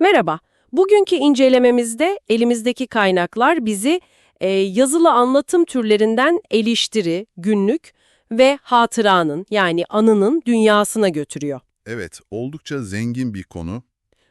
Merhaba. Bugünkü incelememizde elimizdeki kaynaklar bizi e, yazılı anlatım türlerinden eleştiri, günlük ve hatıranın yani anının dünyasına götürüyor. Evet, oldukça zengin bir konu.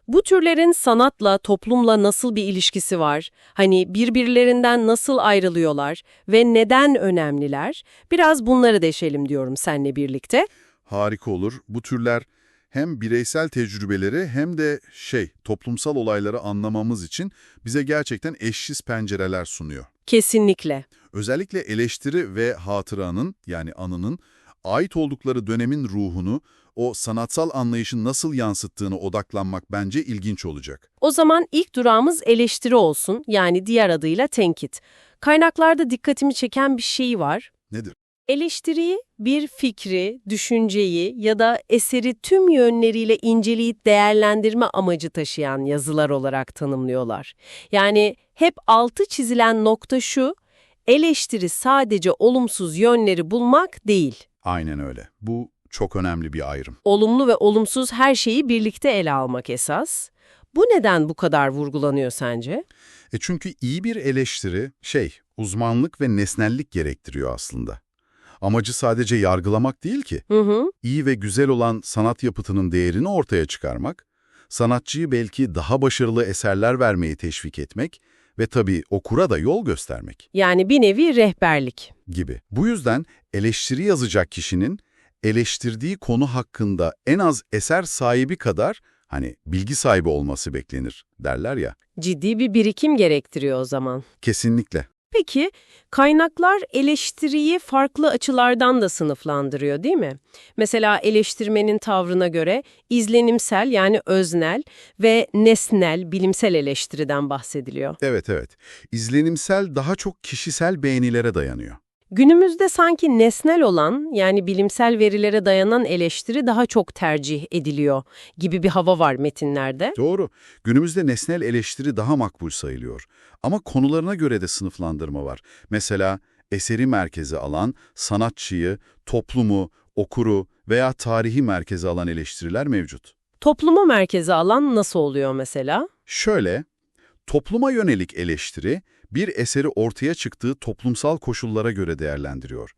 Bu türlerin sanatla, toplumla nasıl bir ilişkisi var? Hani birbirlerinden nasıl ayrılıyorlar ve neden önemliler? Biraz bunları deşelim diyorum seninle birlikte. Harika olur. Bu türler hem bireysel tecrübeleri hem de şey, toplumsal olayları anlamamız için bize gerçekten eşsiz pencereler sunuyor. Kesinlikle. Özellikle eleştiri ve hatıranın yani anının ait oldukları dönemin ruhunu, o sanatsal anlayışın nasıl yansıttığını odaklanmak bence ilginç olacak. O zaman ilk durağımız eleştiri olsun, yani diğer adıyla tenkit. Kaynaklarda dikkatimi çeken bir şey var. Nedir? Eleştiriyi bir fikri, düşünceyi ya da eseri tüm yönleriyle inceleyip değerlendirme amacı taşıyan yazılar olarak tanımlıyorlar. Yani hep altı çizilen nokta şu, eleştiri sadece olumsuz yönleri bulmak değil. Aynen öyle. Bu çok önemli bir ayrım. Olumlu ve olumsuz her şeyi birlikte ele almak esas. Bu neden bu kadar vurgulanıyor sence? E çünkü iyi bir eleştiri şey, uzmanlık ve nesnellik gerektiriyor aslında. Amacı sadece yargılamak değil ki. Hı hı. İyi ve güzel olan sanat yapıtının değerini ortaya çıkarmak, sanatçıyı belki daha başarılı eserler vermeyi teşvik etmek ve tabii okura da yol göstermek Yani bir nevi rehberlik. gibi. Bu yüzden eleştiri yazacak kişinin eleştirdiği konu hakkında en az eser sahibi kadar hani bilgi sahibi olması beklenir derler ya. Ciddi bir birikim gerektiriyor o zaman. Kesinlikle. Peki, kaynaklar eleştiriyi farklı açılardan da sınıflandırıyor değil mi? Mesela eleştirmenin tavrına göre izlenimsel yani öznel ve nesnel bilimsel eleştiriden bahsediliyor. Evet evet. İzlenimsel daha çok kişisel beğenilere dayanıyor. Günümüzde sanki nesnel olan yani bilimsel verilere dayanan eleştiri daha çok tercih ediliyor gibi bir hava var metinlerde. Doğru. Günümüzde nesnel eleştiri daha makbul sayılıyor. Ama konularına göre de sınıflandırma var. Mesela eseri merkeze alan, sanatçıyı, toplumu, okuru veya tarihi merkeze alan eleştiriler mevcut. Toplumu merkeze alan nasıl oluyor mesela? Şöyle, topluma yönelik eleştiri, bir eseri ortaya çıktığı toplumsal koşullara göre değerlendiriyor.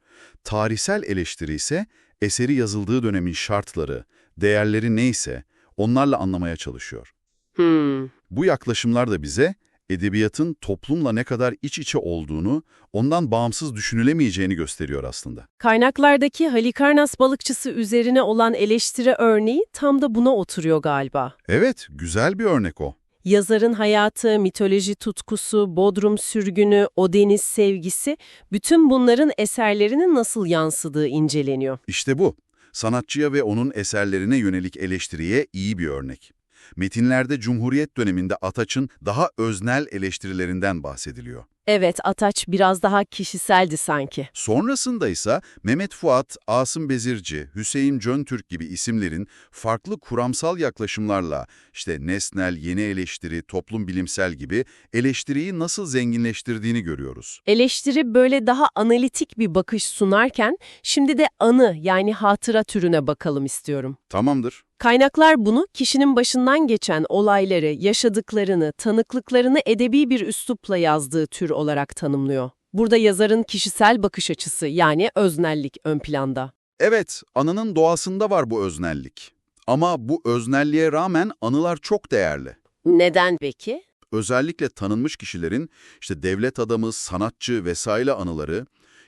Tarihsel eleştiri ise eseri yazıldığı dönemin şartları, değerleri neyse onlarla anlamaya çalışıyor. Hmm. Bu yaklaşımlar da bize edebiyatın toplumla ne kadar iç içe olduğunu, ondan bağımsız düşünülemeyeceğini gösteriyor aslında. Kaynaklardaki Halikarnas balıkçısı üzerine olan eleştiri örneği tam da buna oturuyor galiba. Evet, güzel bir örnek o. Yazarın hayatı, mitoloji tutkusu, Bodrum sürgünü, o deniz sevgisi, bütün bunların eserlerine nasıl yansıdığı inceleniyor. İşte bu. Sanatçıya ve onun eserlerine yönelik eleştiriye iyi bir örnek. Metinlerde Cumhuriyet döneminde Ataç'ın daha öznel eleştirilerinden bahsediliyor. Evet, Ataç biraz daha kişiseldi sanki. Sonrasında ise Mehmet Fuat, Asım Bezirci, Hüseyin Cöntürk gibi isimlerin farklı kuramsal yaklaşımlarla işte nesnel, yeni eleştiri, toplum bilimsel gibi eleştiriyi nasıl zenginleştirdiğini görüyoruz. Eleştiri böyle daha analitik bir bakış sunarken, şimdi de anı yani hatıra türüne bakalım istiyorum. Tamamdır. Kaynaklar bunu kişinin başından geçen olayları, yaşadıklarını, tanıklıklarını edebi bir üslupla yazdığı tür olarak tanımlıyor. Burada yazarın kişisel bakış açısı yani öznellik ön planda. Evet, anının doğasında var bu öznellik. Ama bu öznelliğe rağmen anılar çok değerli. Neden peki? Özellikle tanınmış kişilerin işte devlet adamı, sanatçı vesaire anıları,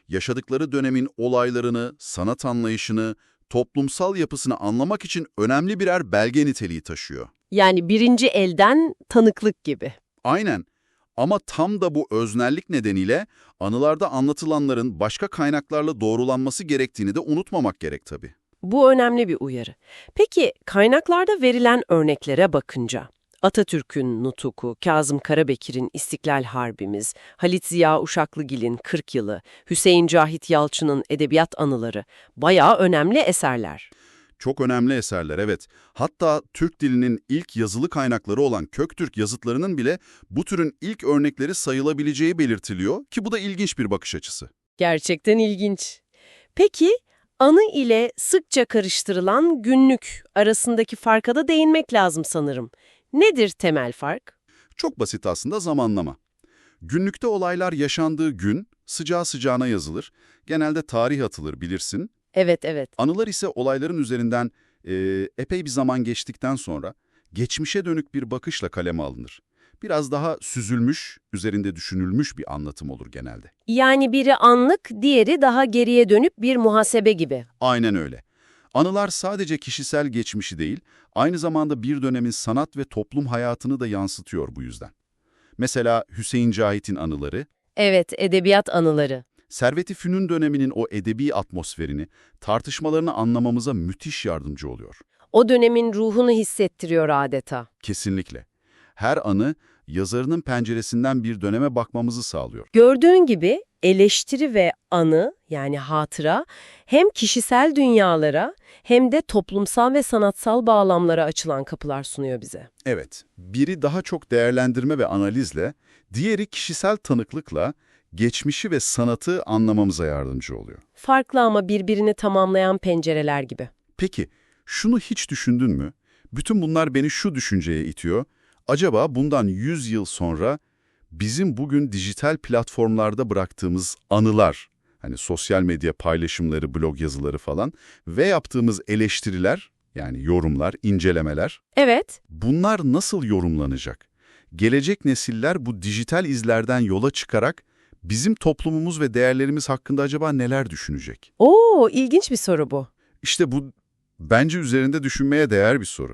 yaşadıkları dönemin olaylarını, sanat anlayışını, toplumsal yapısını anlamak için önemli birer belge niteliği taşıyor. Yani birinci elden tanıklık gibi. Aynen. Ama tam da bu öznellik nedeniyle anılarda anlatılanların başka kaynaklarla doğrulanması gerektiğini de unutmamak gerek tabii. Bu önemli bir uyarı. Peki kaynaklarda verilen örneklere bakınca Atatürk'ün Nutuk'u, Kazım Karabekir'in İstiklal Harbimiz, Halit Ziya Uşaklıgil'in 40 yılı, Hüseyin Cahit Yalçın'ın Edebiyat Anıları bayağı önemli eserler. Çok önemli eserler evet. Hatta Türk dilinin ilk yazılı kaynakları olan Köktürk yazıtlarının bile bu türün ilk örnekleri sayılabileceği belirtiliyor ki bu da ilginç bir bakış açısı. Gerçekten ilginç. Peki anı ile sıkça karıştırılan günlük arasındaki farka da değinmek lazım sanırım. Nedir temel fark? Çok basit aslında zamanlama. Günlükte olaylar yaşandığı gün sıcağı sıcağına yazılır. Genelde tarih atılır bilirsin. Evet, evet. Anılar ise olayların üzerinden e, epey bir zaman geçtikten sonra geçmişe dönük bir bakışla kaleme alınır. Biraz daha süzülmüş, üzerinde düşünülmüş bir anlatım olur genelde. Yani biri anlık, diğeri daha geriye dönüp bir muhasebe gibi. Aynen öyle. Anılar sadece kişisel geçmişi değil, aynı zamanda bir dönemin sanat ve toplum hayatını da yansıtıyor bu yüzden. Mesela Hüseyin Cahit'in anıları, Evet, edebiyat anıları. Servet-i Fünun döneminin o edebi atmosferini, tartışmalarını anlamamıza müthiş yardımcı oluyor. O dönemin ruhunu hissettiriyor adeta. Kesinlikle. Her anı yazarının penceresinden bir döneme bakmamızı sağlıyor. Gördüğün gibi eleştiri ve anı yani hatıra hem kişisel dünyalara hem de toplumsal ve sanatsal bağlamlara açılan kapılar sunuyor bize. Evet, biri daha çok değerlendirme ve analizle, diğeri kişisel tanıklıkla geçmişi ve sanatı anlamamıza yardımcı oluyor. Farklı ama birbirini tamamlayan pencereler gibi. Peki, şunu hiç düşündün mü? Bütün bunlar beni şu düşünceye itiyor. Acaba bundan 100 yıl sonra bizim bugün dijital platformlarda bıraktığımız anılar, hani sosyal medya paylaşımları, blog yazıları falan ve yaptığımız eleştiriler, yani yorumlar, incelemeler, Evet, bunlar nasıl yorumlanacak? Gelecek nesiller bu dijital izlerden yola çıkarak bizim toplumumuz ve değerlerimiz hakkında acaba neler düşünecek? Oo, ilginç bir soru bu. İşte bu bence üzerinde düşünmeye değer bir soru.